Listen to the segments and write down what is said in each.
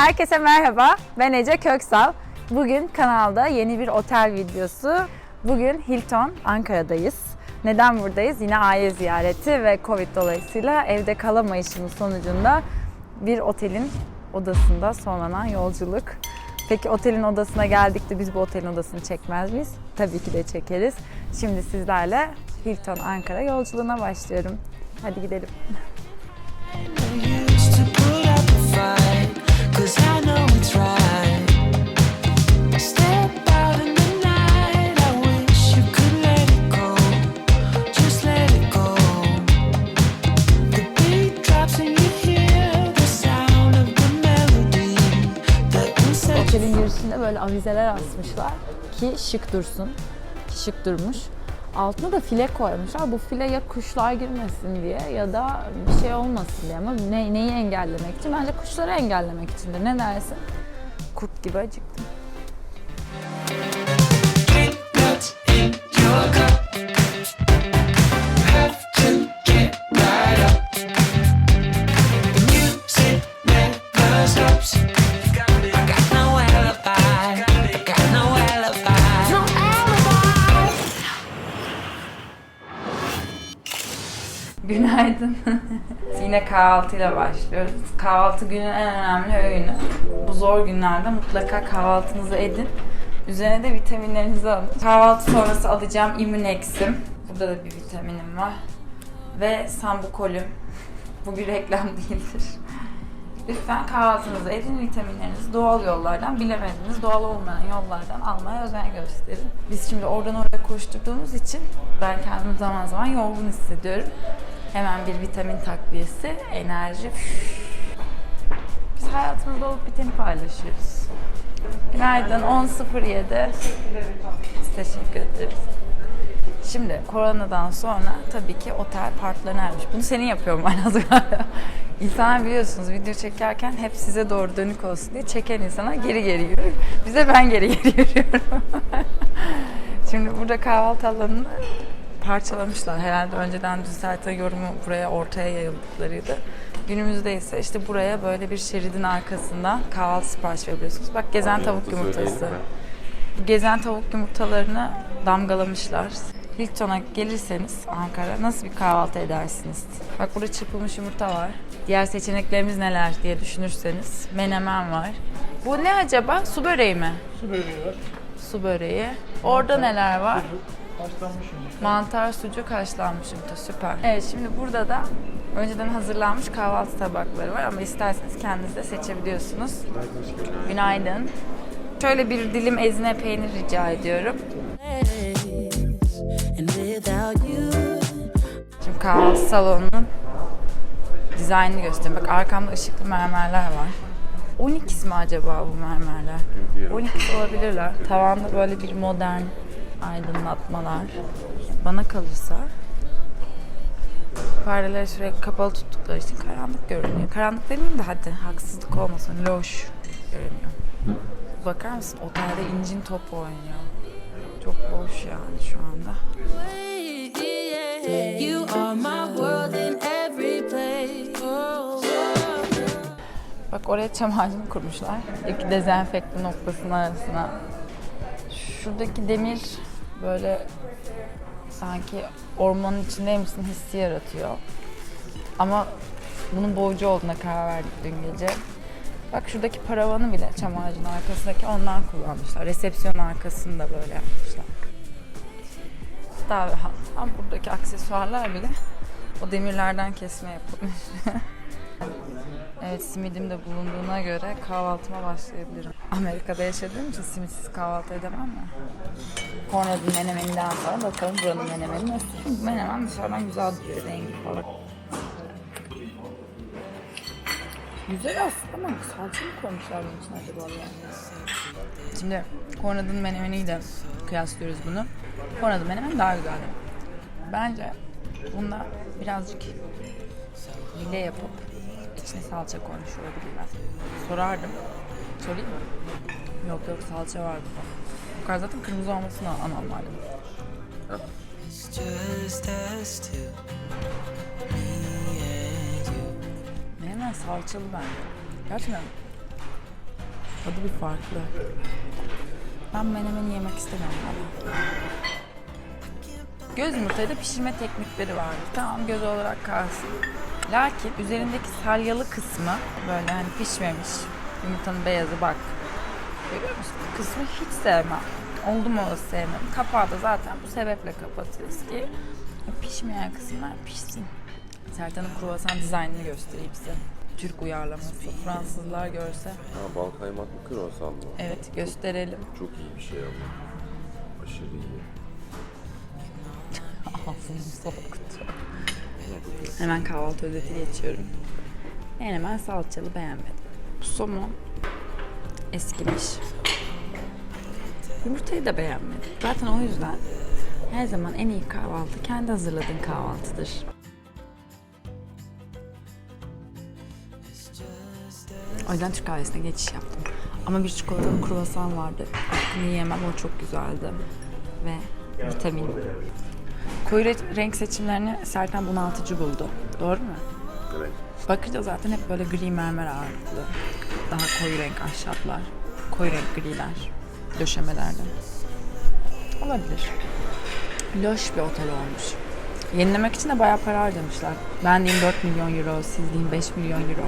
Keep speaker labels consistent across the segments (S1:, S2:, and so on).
S1: Herkese merhaba. Ben Ece Köksal. Bugün kanalda yeni bir otel videosu. Bugün Hilton Ankara'dayız. Neden buradayız? Yine aile ziyareti ve Covid dolayısıyla evde kalamayışımız sonucunda bir otelin odasında sonlanan yolculuk. Peki otelin odasına geldik de biz bu otelin odasını çekmez miyiz? Tabii ki de çekeriz. Şimdi sizlerle Hilton Ankara yolculuğuna başlıyorum. Hadi gidelim. Otelin girişinde böyle avizeler asmışlar ki şık dursun. Ki şık durmuş. Altına da file koymuşlar. Bu file ya kuşlar girmesin diye ya da bir şey olmasın diye ama ne, neyi engellemek için? Bence kuşları engellemek içindir. Ne dersin? Kurt gibi acıktım. Yine kahvaltıyla başlıyoruz. Kahvaltı günün en önemli öğünü. Bu zor günlerde mutlaka kahvaltınızı edin. Üzerine de vitaminlerinizi alın. Kahvaltı sonrası alacağım Immunex'im. Burada da bir vitaminim var. Ve Sambukolüm. Bu bir reklam değildir. Lütfen kahvaltınızı edin, vitaminlerinizi doğal yollardan, bilemediniz doğal olmayan yollardan almaya özen gösterin. Biz şimdi oradan oraya koşturduğumuz için ben kendimi zaman zaman yorgun hissediyorum. Hemen bir vitamin takviyesi, enerji. Biz hayatımızda olup biteni paylaşıyoruz. Günaydın, 10.07. Biz teşekkür ederiz. Şimdi koronadan sonra tabii ki otel partlarına ermiş. Bunu senin yapıyorum ben az. İnsanlar biliyorsunuz video çekerken hep size doğru dönük olsun diye çeken insana geri geri yürür. Bize ben geri geri yürüyorum. Şimdi burada kahvaltı alanını parçalamışlar. Herhalde önceden düzelten yorumu buraya ortaya yayıldıklarıydı. Günümüzde ise işte buraya böyle bir şeridin arkasından kahvaltı sipariş verebiliyorsunuz. Bak gezen tavuk yumurtası. Bu gezen tavuk yumurtalarını damgalamışlar. Hilton'a gelirseniz Ankara nasıl bir kahvaltı edersiniz? Bak burada çırpılmış yumurta var. Diğer seçeneklerimiz neler diye düşünürseniz menemen var. Bu ne acaba? Su böreği mi?
S2: Su böreği var.
S1: Su böreği. Orada neler var?
S2: Haşlanmış yumurta.
S1: Mantar, sucuk, haşlanmış yumurta. Süper. Evet şimdi burada da önceden hazırlanmış kahvaltı tabakları var ama isterseniz kendiniz de seçebiliyorsunuz. Günaydın. Şöyle bir dilim ezine peynir rica ediyorum. Şimdi kahvaltı salonunun dizaynını göstereyim. Bak arkamda ışıklı mermerler var. 12 mi acaba bu mermerler? 12 olabilirler. Tavanda böyle bir modern aydınlatmalar. Bana kalırsa perdeleri sürekli kapalı tuttukları için karanlık görünüyor. Karanlık demeyeyim de hadi haksızlık olmasın. Loş görünüyor. Bakar mısın? Otelde incin top oynuyor. Çok boş yani şu anda.
S3: you are my world in every place.
S1: Bak oraya çam ağacını kurmuşlar. İki dezenfekte noktasının arasına. Şuradaki demir böyle sanki ormanın içindeymişsin hissi yaratıyor. Ama bunun boğucu olduğuna karar verdik dün gece. Bak şuradaki paravanı bile çam ağacının arkasındaki ondan kullanmışlar. Resepsiyon arkasında böyle yapmışlar. Daha rahat. Ama buradaki aksesuarlar bile o demirlerden kesme yapılmış. Evet simidim de bulunduğuna göre kahvaltıma başlayabilirim. Amerika'da yaşadığım için simitsiz kahvaltı edemem ya. Konrad'ın menemeninden sonra bakalım buranın menemeni nasıl. Bu menemen dışarıdan güzel duruyor rengi falan. Güzel aslında ama salça mı koymuşlar bunun için acaba yani? Şimdi Konrad'ın menemeniyle kıyaslıyoruz bunu. Konrad'ın menemeni daha güzel. Bence bunda birazcık hile yapıp içine salça koymuş olabilirler. Sorardım. Sorayım mı? Yok yok salça var burada. Bu kadar zaten kırmızı olması da anormal.
S3: It's just us two, me and you.
S1: Menemen salçalı bence. Gerçekten Tadı bir farklı. Ben menemeni yemek istemiyorum ama. Göz yumurtayı da pişirme teknikleri var. Tamam göz olarak kalsın. Lakin üzerindeki salyalı kısmı böyle hani pişmemiş. Yumurtanın beyazı bak. Görüyor musun? Bu kısmı hiç sevmem. Oldu mu olası sevmem. Kapağı da zaten bu sebeple kapatırız ki o pişmeyen kısımlar pişsin. Sertan'ın kruvasan dizaynını göstereyim size. Türk uyarlaması. Fransızlar görse.
S4: Ha, bal kaymaklı kruvasan mı?
S1: Evet gösterelim.
S4: Çok iyi bir şey ama. Aşırı iyi.
S1: Hemen kahvaltı özeti geçiyorum. Menemen salçalı beğenmedim. Somon eskimiş. Yumurtayı da beğenmedim. Zaten o yüzden her zaman en iyi kahvaltı kendi hazırladığın kahvaltıdır. O yüzden Türk kahvesine geçiş yaptım. Ama bir çikolatalı kruvasan vardı. Hakkını yiyemem o çok güzeldi. Ve vitamin. Koyu re- renk seçimlerini Serkan bunaltıcı buldu. Doğru mu?
S4: Evet.
S1: Bakınca zaten hep böyle gri mermer ağırlıklı. Daha koyu renk ahşaplar. Koyu renk griler. Döşemelerde. Olabilir. Loş bir otel olmuş. Yenilemek için de bayağı para harcamışlar. Ben diyeyim 4 milyon euro, siz diyeyim 5 milyon euro.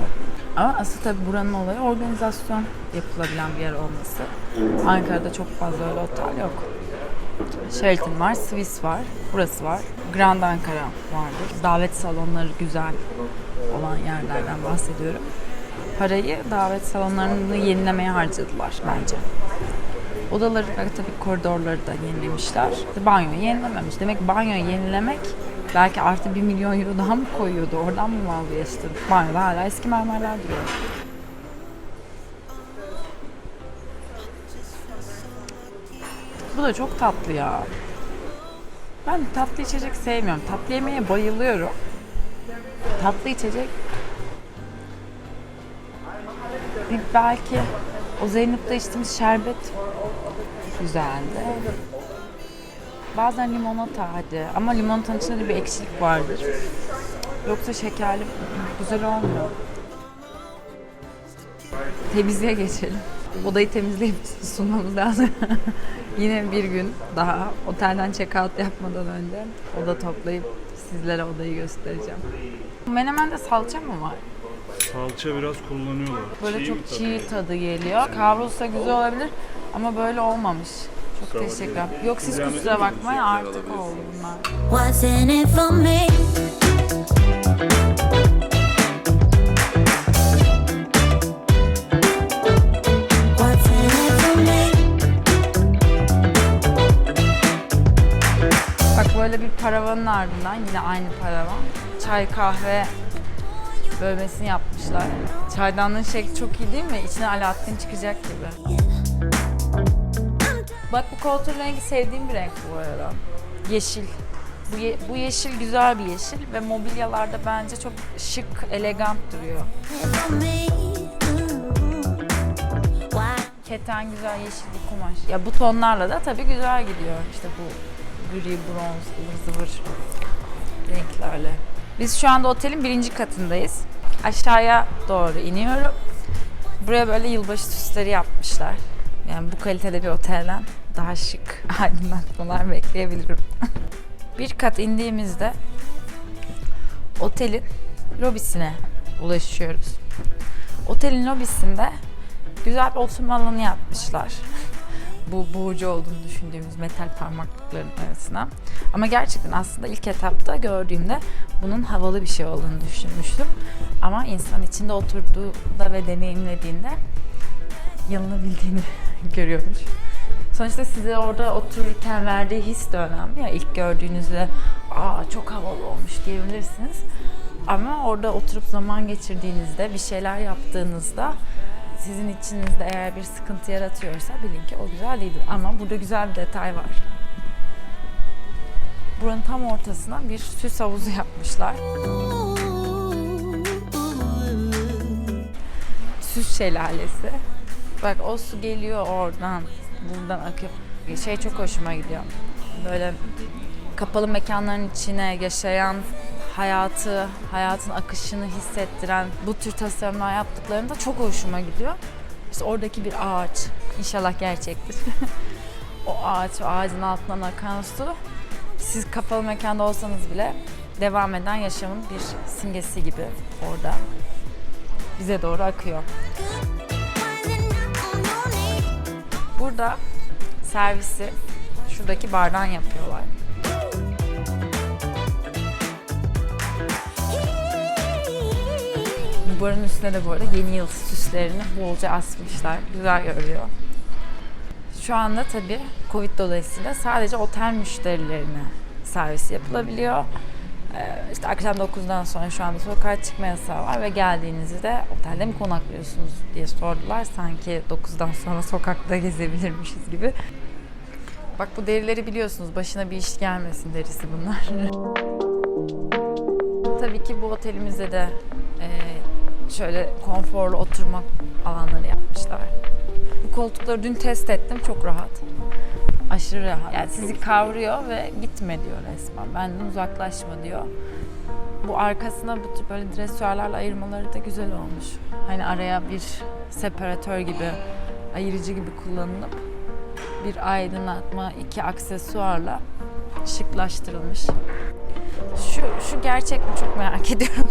S1: Ama asıl tabii buranın olayı organizasyon yapılabilen bir yer olması. Ankara'da çok fazla öyle otel yok. Sheraton var, Swiss var, burası var. Grand Ankara vardır. Davet salonları güzel olan yerlerden bahsediyorum. Parayı davet salonlarını yenilemeye harcadılar bence. Odaları ve tabii koridorları da yenilemişler. Banyoyu yenilememiş. Demek banyoyu yenilemek belki artı bir milyon euro daha mı koyuyordu? Oradan mı vazgeçti? Banyoda hala eski mermerler duruyor. Bu da çok tatlı ya. Ben tatlı içecek sevmiyorum. Tatlı yemeye bayılıyorum. Tatlı içecek bir belki o Zeynep'te içtiğimiz şerbet güzeldi. Bazen limonata hadi ama limonatanın içinde de bir ekşilik vardır. Yoksa şekerli güzel olmuyor. Temizliğe geçelim. Odayı temizleyip sunmamız lazım. Yine bir gün daha otelden check out yapmadan önce oda toplayıp sizlere odayı göstereceğim. Menemen'de salça mı var?
S2: Salça biraz kullanıyorlar.
S1: Böyle
S2: Çiğ
S1: çok
S2: tadı?
S1: çiğ tadı geliyor. Kavrulsa güzel olabilir ama böyle olmamış. Çok teşekkürler.
S2: bakmayın.
S1: Yok siz kusura bakmayın artık oldu bunlar. Paravanın ardından yine aynı paravan. Çay kahve bölmesini yapmışlar. Çaydanlığın şekli çok iyi değil mi? İçine Alaaddin çıkacak gibi. Bak bu koltuğun rengi sevdiğim bir renk bu arada. Yeşil. Bu, ye- bu yeşil güzel bir yeşil ve mobilyalarda bence çok şık, elegant duruyor. Keten güzel yeşil bir kumaş. Ya bu tonlarla da tabii güzel gidiyor. İşte bu gri, bronz, ıvır zıvır renklerle. Biz şu anda otelin birinci katındayız. Aşağıya doğru iniyorum. Buraya böyle yılbaşı süsleri yapmışlar. Yani bu kalitede bir otelden daha şık aydınlatmalar bekleyebilirim. bir kat indiğimizde otelin lobisine ulaşıyoruz. Otelin lobisinde güzel bir oturma alanı yapmışlar. Bu boğucu olduğunu düşündüğümüz metal parmaklıkların arasına. Ama gerçekten aslında ilk etapta gördüğümde bunun havalı bir şey olduğunu düşünmüştüm. Ama insan içinde oturduğunda ve deneyimlediğinde yanılabildiğini görüyormuş. Sonuçta size orada otururken verdiği his de önemli ya. İlk gördüğünüzde aa çok havalı olmuş diyebilirsiniz. Ama orada oturup zaman geçirdiğinizde, bir şeyler yaptığınızda sizin içinizde eğer bir sıkıntı yaratıyorsa bilin ki o güzel değildir. Ama burada güzel bir detay var. Buranın tam ortasına bir süs havuzu yapmışlar. Süs şelalesi. Bak o su geliyor oradan, buradan akıyor. Şey çok hoşuma gidiyor. Böyle kapalı mekanların içine yaşayan hayatı, hayatın akışını hissettiren bu tür tasarımlar yaptıklarında çok hoşuma gidiyor. İşte oradaki bir ağaç. İnşallah gerçektir. o ağaç, o ağacın altından akan su siz kapalı mekanda olsanız bile devam eden yaşamın bir simgesi gibi orada bize doğru akıyor. Burada servisi şuradaki bardan yapıyorlar. Bu barın üstüne de bu arada yeni yıl süslerini bolca asmışlar. Güzel görünüyor. Şu anda tabii Covid dolayısıyla sadece otel müşterilerine servis yapılabiliyor. Ee, işte akşam 9'dan sonra şu anda sokağa çıkma yasağı var ve geldiğinizde otelde mi konaklıyorsunuz diye sordular. Sanki 9'dan sonra sokakta gezebilirmişiz gibi. Bak bu derileri biliyorsunuz. Başına bir iş gelmesin derisi bunlar. Tabii ki bu otelimizde de e, şöyle konforlu oturma alanları yapmışlar. Bu koltukları dün test ettim. Çok rahat. Aşırı rahat. Yani sizi kavruyor ve gitme diyor resmen. Benden uzaklaşma diyor. Bu arkasına bu tür böyle dresörlerle ayırmaları da güzel olmuş. Hani araya bir separatör gibi, ayırıcı gibi kullanılıp bir aydınlatma, iki aksesuarla şıklaştırılmış. Şu, şu gerçek mi çok merak ediyorum.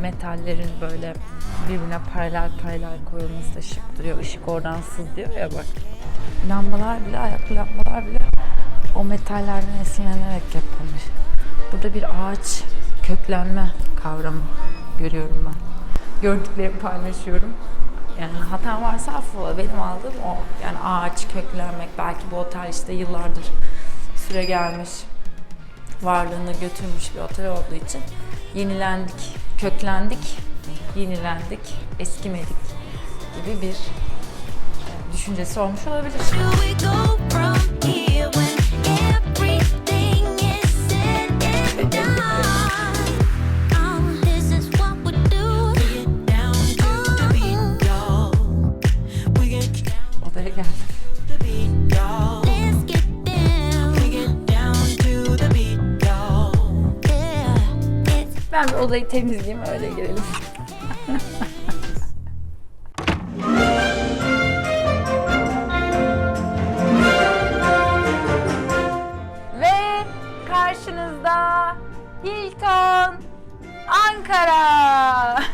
S1: metallerin böyle birbirine paralel paralel koyulması da şık duruyor. Işık oradan sızlıyor ya bak. Lambalar bile, ayaklı lambalar bile o metallerden esinlenerek yapılmış. Burada bir ağaç köklenme kavramı görüyorum ben. Gördüklerimi paylaşıyorum. Yani hatam varsa affola. Benim aldığım o. Yani ağaç köklenmek. Belki bu otel işte yıllardır süre gelmiş varlığını götürmüş bir otel olduğu için yenilendik, köklendik, yenilendik, eskimedik gibi bir e, düşüncesi olmuş olabilir. Ben bir odayı temizleyeyim öyle girelim. Ve karşınızda Hilton Ankara.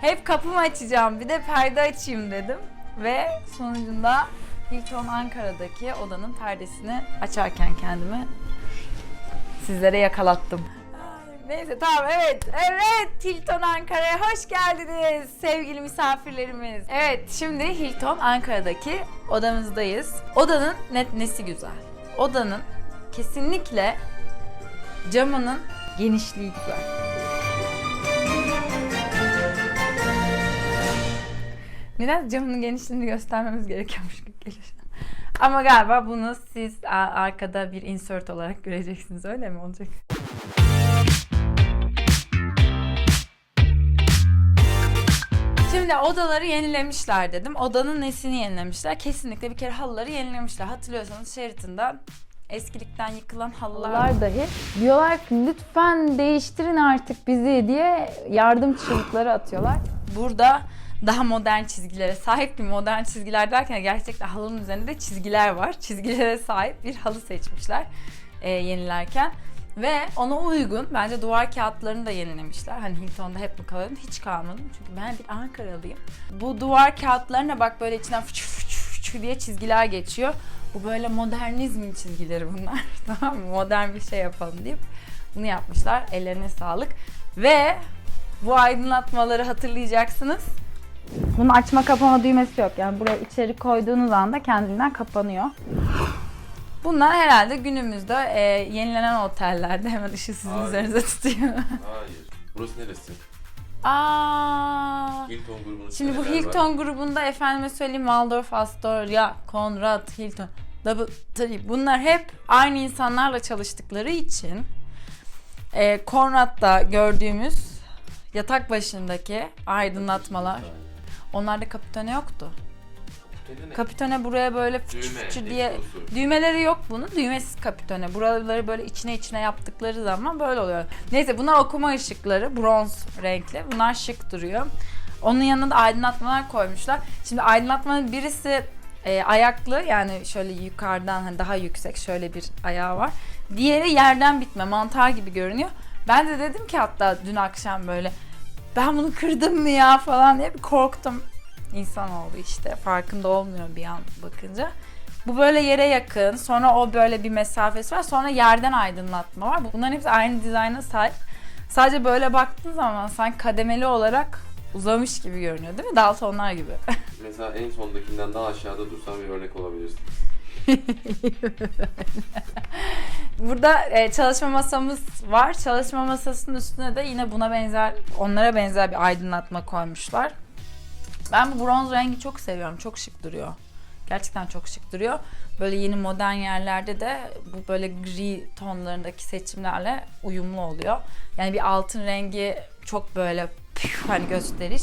S1: Hep kapımı açacağım bir de perde açayım dedim. Ve sonucunda Hilton Ankara'daki odanın perdesini açarken kendimi sizlere yakalattım. Neyse tamam evet evet Hilton Ankara'ya hoş geldiniz sevgili misafirlerimiz. Evet şimdi Hilton Ankara'daki odamızdayız. Odanın net nesi güzel. Odanın kesinlikle camının genişliği güzel. Neden camının genişliğini göstermemiz gerekiyormuş gibi geliyor. Ama galiba bunu siz arkada bir insert olarak göreceksiniz. Öyle mi olacak? Şimdi odaları yenilemişler dedim. Odanın nesini yenilemişler? Kesinlikle bir kere halıları yenilemişler. Hatırlıyorsanız Sheraton'da eskilikten yıkılan halılar dahi diyorlar ki lütfen değiştirin artık bizi diye yardım çığlıkları atıyorlar. Burada daha modern çizgilere sahip bir modern çizgiler derken gerçekten halının üzerinde de çizgiler var. Çizgilere sahip bir halı seçmişler e, yenilerken. Ve ona uygun bence duvar kağıtlarını da yenilemişler. Hani Hilton'da hep mi kalalım? Hiç kalmadım. Çünkü ben bir Ankaralıyım. Bu duvar kağıtlarına bak böyle içinden fıçı fıçı fıçı diye çizgiler geçiyor. Bu böyle modernizmin çizgileri bunlar. tamam mı? Modern bir şey yapalım deyip bunu yapmışlar. Ellerine sağlık. Ve bu aydınlatmaları hatırlayacaksınız. Bunun açma kapama düğmesi yok. Yani buraya içeri koyduğunuz anda kendinden kapanıyor. Bunlar herhalde günümüzde e, yenilenen otellerde hemen ışığı sizin
S4: Hayır.
S1: üzerinize tutuyor.
S4: Hayır. Burası neresi?
S1: Aa.
S4: Hilton grubunun
S1: Şimdi bu. Hilton grubunda efendime söyleyeyim Waldorf Astoria, Conrad, Hilton, Double Tree bunlar hep aynı insanlarla çalıştıkları için e, Conrad'da gördüğümüz yatak başındaki aydınlatmalar onlarda kapitone yoktu.
S4: Kapitone ne?
S1: Kapitone buraya böyle fıçı
S4: Düğme,
S1: fıçı diye
S4: egzosu.
S1: düğmeleri yok bunun. Düğmesiz kapitone. Buraları böyle içine içine yaptıkları zaman böyle oluyor. Neyse bunlar okuma ışıkları. Bronz renkli. Bunlar şık duruyor. Onun yanına da aydınlatmalar koymuşlar. Şimdi aydınlatmanın birisi e, ayaklı yani şöyle yukarıdan hani daha yüksek şöyle bir ayağı var. Diğeri yerden bitme mantar gibi görünüyor. Ben de dedim ki hatta dün akşam böyle ben bunu kırdım mı ya falan diye bir korktum. İnsan oldu işte farkında olmuyor bir an bakınca. Bu böyle yere yakın sonra o böyle bir mesafesi var sonra yerden aydınlatma var. Bunların hepsi aynı dizayna sahip. Sadece böyle baktığın zaman sanki kademeli olarak uzamış gibi görünüyor değil mi? Daltonlar gibi.
S4: Mesela en sondakinden daha aşağıda dursan bir örnek olabilirsin.
S1: Burada e, çalışma masamız var. Çalışma masasının üstüne de yine buna benzer, onlara benzer bir aydınlatma koymuşlar. Ben bu bronz rengi çok seviyorum. Çok şık duruyor. Gerçekten çok şık duruyor. Böyle yeni modern yerlerde de bu böyle gri tonlarındaki seçimlerle uyumlu oluyor. Yani bir altın rengi çok böyle püf, hani gösteriş.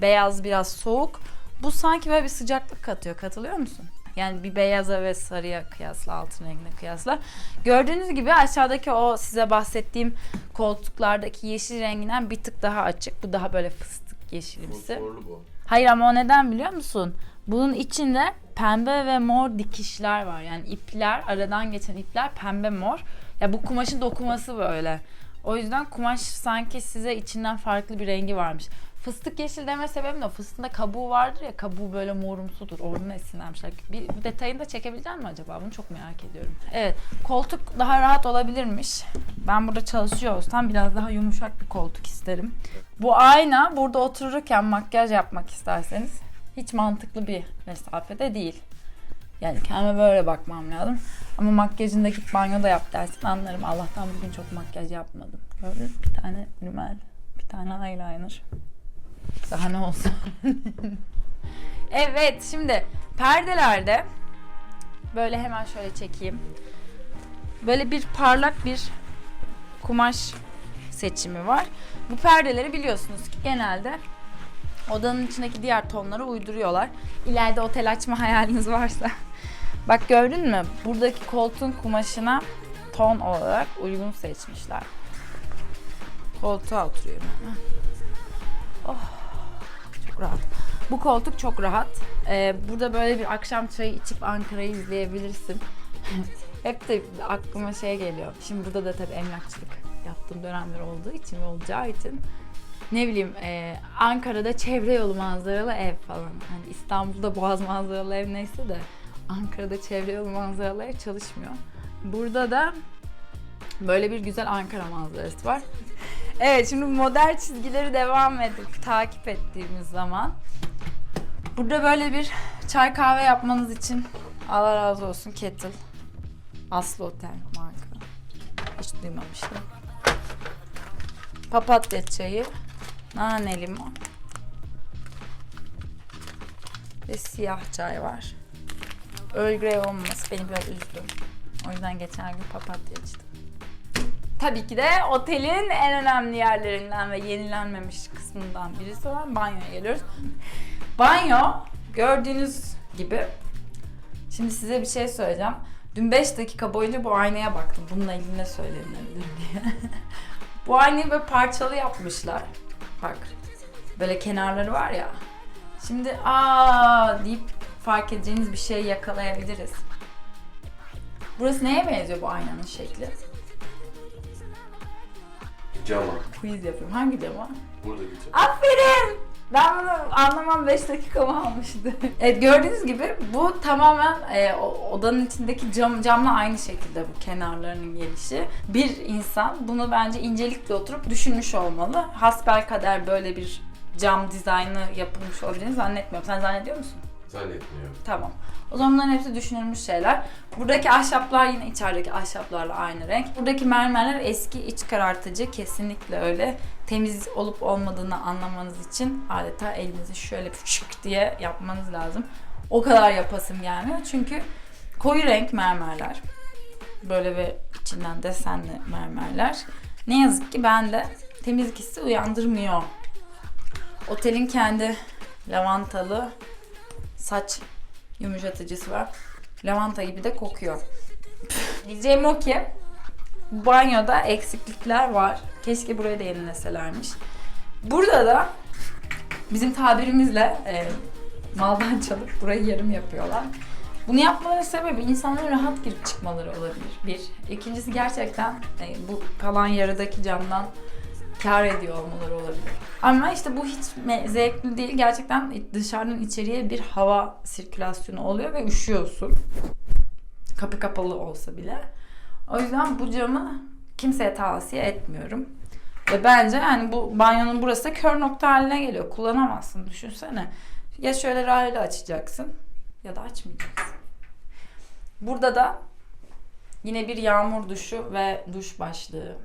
S1: Beyaz biraz soğuk. Bu sanki böyle bir sıcaklık katıyor. Katılıyor musun? Yani bir beyaza ve sarıya kıyasla, altın rengine kıyasla. Gördüğünüz gibi aşağıdaki o size bahsettiğim koltuklardaki yeşil renginden bir tık daha açık. Bu daha böyle fıstık yeşilimsi.
S4: Fosforlu bu.
S1: Hayır ama o neden biliyor musun? Bunun içinde pembe ve mor dikişler var. Yani ipler, aradan geçen ipler pembe mor. Ya bu kumaşın dokuması böyle. O yüzden kumaş sanki size içinden farklı bir rengi varmış. Fıstık yeşil deme sebebim de o. Fıstığında kabuğu vardır ya kabuğu böyle morumsudur. Oradan esinlenmişler. Bir, detayını da çekebilecek mi acaba? Bunu çok merak ediyorum. Evet. Koltuk daha rahat olabilirmiş. Ben burada çalışıyor olsam biraz daha yumuşak bir koltuk isterim. Bu ayna burada otururken makyaj yapmak isterseniz hiç mantıklı bir mesafede değil. Yani kendime böyle bakmam lazım. Ama makyajını da git banyoda yap dersin anlarım. Allah'tan bugün çok makyaj yapmadım. Gördün? Bir tane rimel, bir tane eyeliner. Daha ne olsun. evet şimdi perdelerde böyle hemen şöyle çekeyim. Böyle bir parlak bir kumaş seçimi var. Bu perdeleri biliyorsunuz ki genelde odanın içindeki diğer tonlara uyduruyorlar. İleride otel açma hayaliniz varsa. Bak gördün mü? Buradaki koltuğun kumaşına ton olarak uygun seçmişler. Koltuğa oturuyorum hemen. Oh, çok rahat. Bu koltuk çok rahat. Ee, burada böyle bir akşam çayı içip Ankara'yı izleyebilirsin. Hep de aklıma şey geliyor. Şimdi burada da tabii emlakçılık yaptığım dönemler olduğu için ve olacağı için ne bileyim e, Ankara'da çevre yolu manzaralı ev falan. Hani İstanbul'da boğaz manzaralı ev neyse de Ankara'da çevre yolu manzaralı ev çalışmıyor. Burada da böyle bir güzel Ankara manzarası var. Evet şimdi modern çizgileri devam edip takip ettiğimiz zaman burada böyle bir çay kahve yapmanız için Allah razı olsun kettle. Aslı Otel marka. Hiç duymamıştım. Papatya çayı, nane limon ve siyah çay var. Earl Grey olmaması beni biraz üzdü. O yüzden geçen gün papatya içtim. Tabii ki de otelin en önemli yerlerinden ve yenilenmemiş kısmından birisi olan banyoya geliyoruz. Banyo gördüğünüz gibi Şimdi size bir şey söyleyeceğim. Dün 5 dakika boyunca bu aynaya baktım. Bununla ilgili ne söylenebilir diye. bu aynayı böyle parçalı yapmışlar. Bak. Böyle kenarları var ya. Şimdi aa deyip fark edeceğiniz bir şey yakalayabiliriz. Burası neye benziyor bu aynanın şekli?
S4: Cama.
S1: Quiz yapıyorum. Hangi cama?
S4: Buradaki cam.
S1: Aferin! Ben bunu anlamam 5 dakikamı almıştı. evet gördüğünüz gibi bu tamamen e, odanın içindeki cam, camla aynı şekilde bu kenarlarının gelişi. Bir insan bunu bence incelikle oturup düşünmüş olmalı. Hasbel kader böyle bir cam dizaynı yapılmış olabileceğini zannetmiyorum. Sen zannediyor musun?
S4: Zannetmiyorum.
S1: Tamam. O zaman bunların hepsi düşünülmüş şeyler. Buradaki ahşaplar yine içerideki ahşaplarla aynı renk. Buradaki mermerler eski iç karartıcı. Kesinlikle öyle. Temiz olup olmadığını anlamanız için adeta elinizi şöyle şık diye yapmanız lazım. O kadar yapasım gelmiyor. Çünkü koyu renk mermerler. Böyle ve içinden desenli mermerler. Ne yazık ki bende temizlik hissi uyandırmıyor. Otelin kendi lavantalı saç yumuşatıcısı var. Lavanta gibi de kokuyor. Diyeceğim o ki banyoda eksiklikler var. Keşke burayı da yenileselermiş. Burada da bizim tabirimizle e, maldan çalıp burayı yarım yapıyorlar. Bunu yapmaların sebebi insanların rahat girip çıkmaları olabilir. Bir. İkincisi gerçekten e, bu kalan yarıdaki camdan kar ediyor olmaları olabilir. Ama işte bu hiç zevkli değil. Gerçekten dışarıdan içeriye bir hava sirkülasyonu oluyor ve üşüyorsun. Kapı kapalı olsa bile. O yüzden bu camı kimseye tavsiye etmiyorum. Ve bence yani bu banyonun burası kör nokta haline geliyor. Kullanamazsın düşünsene. Ya şöyle rayla açacaksın ya da açmayacaksın. Burada da yine bir yağmur duşu ve duş başlığı.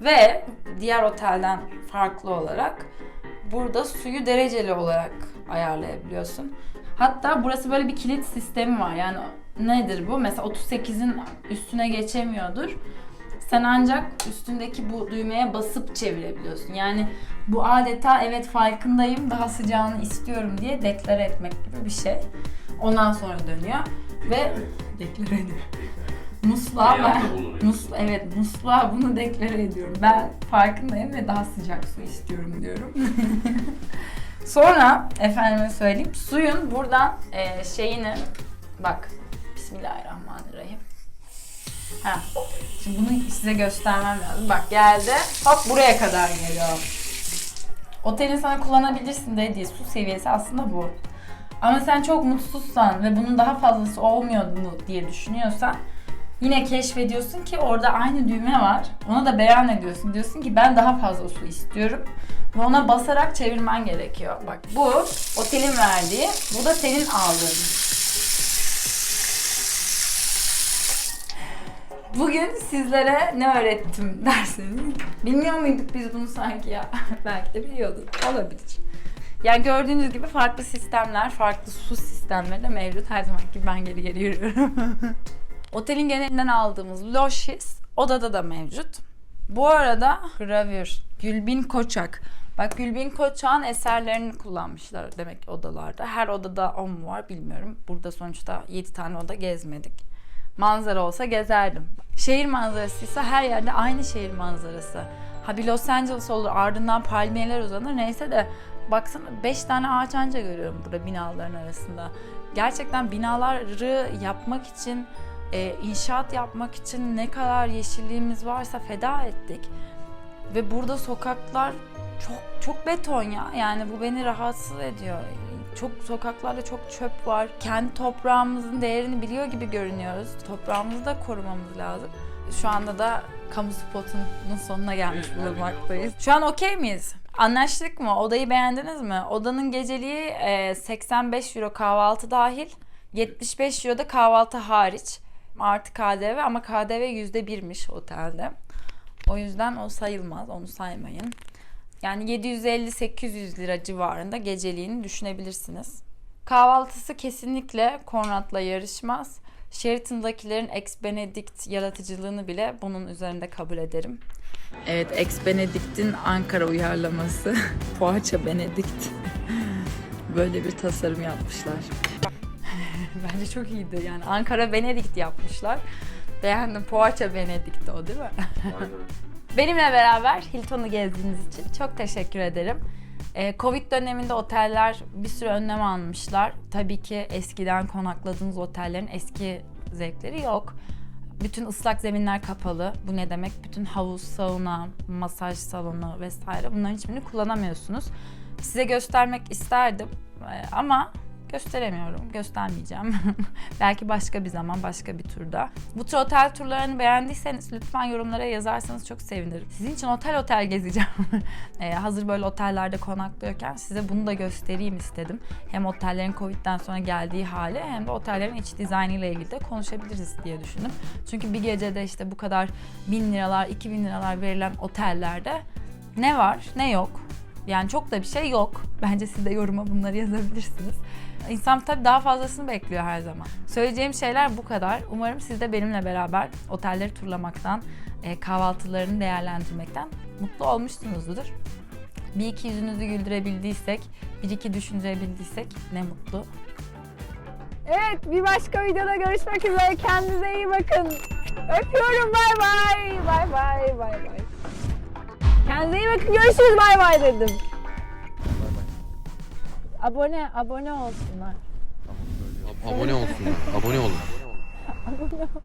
S1: Ve diğer otelden farklı olarak burada suyu dereceli olarak ayarlayabiliyorsun. Hatta burası böyle bir kilit sistemi var. Yani nedir bu? Mesela 38'in üstüne geçemiyordur. Sen ancak üstündeki bu düğmeye basıp çevirebiliyorsun. Yani bu adeta evet farkındayım daha sıcağını istiyorum diye deklare etmek gibi bir şey. Ondan sonra dönüyor ve deklare ediyor. Musluğa ben,
S4: Beyanda bulunuyor.
S1: mus, evet musluğa bunu deklare ediyorum. Ben farkındayım ve daha sıcak su istiyorum diyorum. Sonra efendime söyleyeyim suyun buradan e, şeyini bak Bismillahirrahmanirrahim. Ha. Şimdi bunu size göstermem lazım. Bak geldi. Hop buraya kadar geliyor. Otelin sana kullanabilirsin dediği su seviyesi aslında bu. Ama sen çok mutsuzsan ve bunun daha fazlası olmuyor mu diye düşünüyorsan yine keşfediyorsun ki orada aynı düğme var. Ona da beyan ediyorsun. Diyorsun ki ben daha fazla su istiyorum. Ve ona basarak çevirmen gerekiyor. Bak bu otelin verdiği, bu da senin aldığın. Bugün sizlere ne öğrettim derseniz. Bilmiyor muyduk biz bunu sanki ya? Belki de biliyorduk. Olabilir. Yani gördüğünüz gibi farklı sistemler, farklı su sistemleri de mevcut. Her zaman gibi ben geri geri yürüyorum. Otelin genelinden aldığımız loşis odada da mevcut. Bu arada gravür Gülbin Koçak. Bak Gülbin Koçak'ın eserlerini kullanmışlar demek odalarda. Her odada 10 mu var bilmiyorum. Burada sonuçta 7 tane oda gezmedik. Manzara olsa gezerdim. Şehir manzarası ise her yerde aynı şehir manzarası. Ha bir Los Angeles olur ardından palmiyeler uzanır neyse de baksana 5 tane ağaç anca görüyorum burada binaların arasında. Gerçekten binaları yapmak için, e, inşaat yapmak için ne kadar yeşilliğimiz varsa feda ettik. Ve burada sokaklar çok çok beton ya. Yani bu beni rahatsız ediyor. Çok sokaklarda çok çöp var. Kendi toprağımızın değerini biliyor gibi görünüyoruz. Toprağımızı da korumamız lazım. Şu anda da kamu spotunun sonuna gelmiş bulunmaktayız. Şu an okey miyiz? Anlaştık mı? Odayı beğendiniz mi? Odanın geceliği e, 85 euro kahvaltı dahil. 75 euro da kahvaltı hariç. Artı KDV ama KDV %1'miş otelde. O yüzden o sayılmaz. Onu saymayın. Yani 750-800 lira civarında geceliğini düşünebilirsiniz. Kahvaltısı kesinlikle Konrad'la yarışmaz. Sheraton'dakilerin Ex Benedict yaratıcılığını bile bunun üzerinde kabul ederim. Evet, Ex Benedict'in Ankara uyarlaması. Poğaça Benedict. Böyle bir tasarım yapmışlar. Bence çok iyiydi. Yani Ankara Benedict yapmışlar. Beğendim. Poğaça Benedict o değil mi?
S4: Aynen.
S1: Benimle beraber Hilton'u gezdiğiniz için çok teşekkür ederim. Ee, Covid döneminde oteller bir sürü önlem almışlar. Tabii ki eskiden konakladığınız otellerin eski zevkleri yok. Bütün ıslak zeminler kapalı. Bu ne demek? Bütün havuz, sauna, masaj salonu vesaire bunların hiçbirini kullanamıyorsunuz. Size göstermek isterdim Ee, ama gösteremiyorum, göstermeyeceğim. Belki başka bir zaman, başka bir turda. Bu tür otel turlarını beğendiyseniz lütfen yorumlara yazarsanız çok sevinirim. Sizin için otel otel gezeceğim. Ee, hazır böyle otellerde konaklıyorken size bunu da göstereyim istedim. Hem otellerin Covid'den sonra geldiği hali hem de otellerin iç dizaynı ile ilgili de konuşabiliriz diye düşündüm. Çünkü bir gecede işte bu kadar bin liralar, iki bin liralar verilen otellerde ne var ne yok. Yani çok da bir şey yok. Bence siz de yoruma bunları yazabilirsiniz. İnsan tabii daha fazlasını bekliyor her zaman. Söyleyeceğim şeyler bu kadar. Umarım siz de benimle beraber otelleri turlamaktan, e, kahvaltılarını değerlendirmekten mutlu olmuşsunuzdur. Bir iki yüzünüzü güldürebildiysek, bir iki düşündürebildiysek ne mutlu.
S5: Evet bir başka videoda görüşmek üzere. Kendinize iyi bakın. Öpüyorum bay bay. Bay bay bay bay. Kendinize iyi bakın. Görüşürüz bay bay dedim. Abone abone olsunlar.
S4: Abone olsunlar. Abone olun.